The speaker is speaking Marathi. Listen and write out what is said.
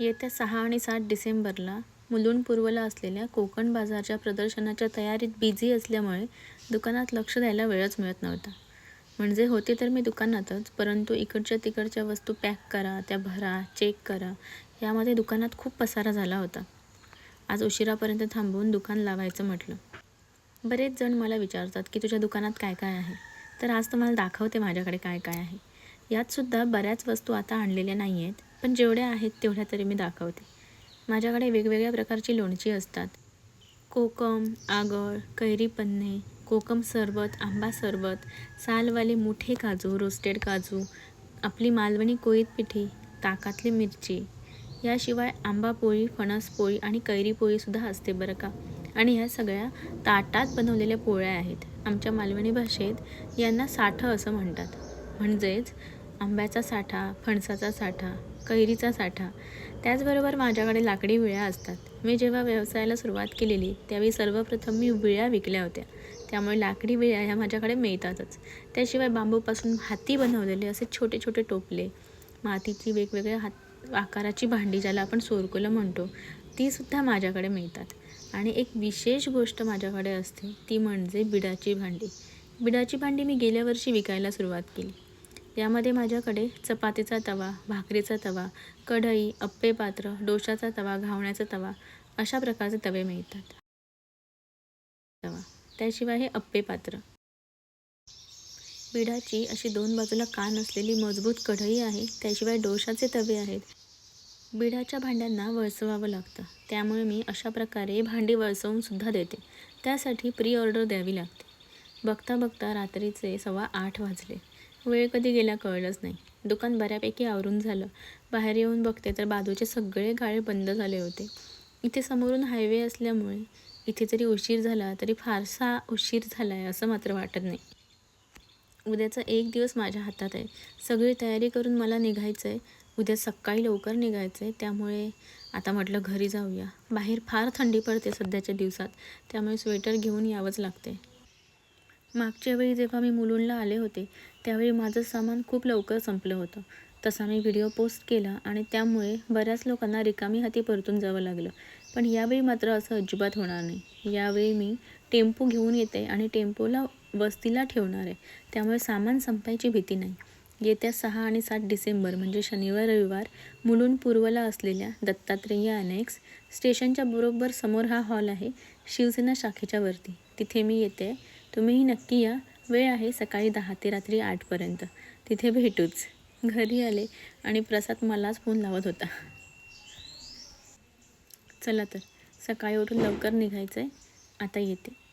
येत्या सहा आणि सात डिसेंबरला मुलुंड पूर्वला असलेल्या कोकण बाजारच्या प्रदर्शनाच्या तयारीत बिझी असल्यामुळे दुकानात लक्ष द्यायला वेळच मिळत नव्हता. म्हणजे होते तर मी दुकानातच परंतु इकडच्या तिकडच्या वस्तू पॅक करा त्या भरा चेक करा यामध्ये दुकानात खूप पसारा झाला होता. आज उशिरापर्यंत थांबवून दुकान लावायचं म्हटलं. बरेच जण मला विचारतात की तुझ्या दुकानात काय काय आहे? तर आज तुम्हाला दाखवते माझ्याकडे काय काय आहे. यातसुद्धा बऱ्याच वस्तू आता आणलेल्या नाही आहेत पण जेवढ्या आहेत तेवढ्या तरी मी दाखवते. माझ्याकडे वेगवेगळ्या प्रकारची लोणची असतात. कोकम आगळ कैरी पन्ने कोकम सरबत आंबा सरबत सालवाले मोठे काजू रोस्टेड काजू आपली मालवणी कोळीत पिठी ताकातली मिरची. याशिवाय आंबा पोळी फणस पोळी आणि कैरी पोळीसुद्धा असते बरं का? आणि ह्या सगळ्या ताटात बनवलेल्या पोळ्या आहेत. आमच्या मालवणी भाषेत यांना साठं असं म्हणतात. म्हणजेच आंब्याचा साठा फणसाचा साठा कैरीचा साठा त्याचबरोबर माझ्याकडे लाकडी विळ्या असतात. मी जेव्हा व्यवसायाला सुरुवात केलेली त्यावेळी सर्वप्रथम मी विळ्या विकल्या होत्या. त्यामुळे लाकडी विळ्या ह्या माझ्याकडे मिळतातच. त्याशिवाय बांबूपासून हाती बनवलेले असे छोटे छोटे टोपले मातीची वेगवेगळ्या हात आकाराची भांडी ज्याला आपण सोरकुलं म्हणतो तीसुद्धा माझ्याकडे मिळतात. आणि एक विशेष गोष्ट माझ्याकडे असते ती म्हणजे बिडाची भांडी. बिडाची भांडी मी गेल्या वर्षी विकायला सुरुवात केली. यामध्ये माझ्याकडे चपातीचा तवा भाकरीचा तवा कढई अप्पे पात्र डोशाचा तवा घावण्याचा तवा अशा प्रकारचे तवे मिळतात. तवा. त्याशिवाय हे अप्पे पात्र बिडाची अशी दोन बाजूला कान असलेली मजबूत कढई आहे त्याशिवाय डोशाचे तवे आहेत. बिडाच्या भांड्यांना वळसवावं लागतं. त्यामुळे मी अशा प्रकारे भांडी वळसवून सुद्धा देते. त्यासाठी प्री ऑर्डर द्यावी लागते. बघता बघता रात्रीचे सव्वा आठ वाजले. वेळ कधी गेला कळलंच नाही. दुकान बऱ्यापैकी आवरून झालं. बाहेर येऊन बघते तर बाजूचे सगळे गाळे बंद झाले होते. इथे समोरून हायवे असल्यामुळे इथे जरी उशीर झाला तरी फारसा उशीर झाला आहे असं मात्र वाटत नाही. उद्याचा एक दिवस माझ्या हातात आहे. सगळी तयारी करून मला निघायचं आहे उद्या सकाळी लवकर निघायचं आहे त्यामुळे आता म्हटलं घरी जाऊया. बाहेर फार थंडी पडते सध्याच्या दिवसात. त्यामुळे स्वेटर घेऊन यावंच लागते मागच्या वेळी जेव्हा मी मुलुंडला आले होते त्यावेळी माझं सामान खूप लवकर संपलं होतं. तसा मी व्हिडिओ पोस्ट केला आणि त्यामुळे बऱ्याच लोकांना रिकामी हाती परतून जावं लागलं. पण यावेळी मात्र असं अजिबात होणार नाही. यावेळी मी टेम्पो घेऊन येते आणि टेम्पोला वस्तीला ठेवणार आहे. त्यामुळे सामान संपायची भीती नाही. येत्या सहा आणि सात डिसेंबर म्हणजे शनिवार रविवार मुलुंड पूर्वला असलेल्या दत्तात्रेय अनेक्स स्टेशनच्या बरोबर समोर हा हॉल आहे शिवसेना शाखेच्या वरती. तिथे मी येते तुम्हीही नक्की या. वेळ आहे सकाळी दहा ते रात्री आठपर्यंत तिथे भेटूच. घरी आले आणि प्रसाद मलाच फोन लावत होता. चला तर सकाळी उठून लवकर निघायचं आहे आता येते.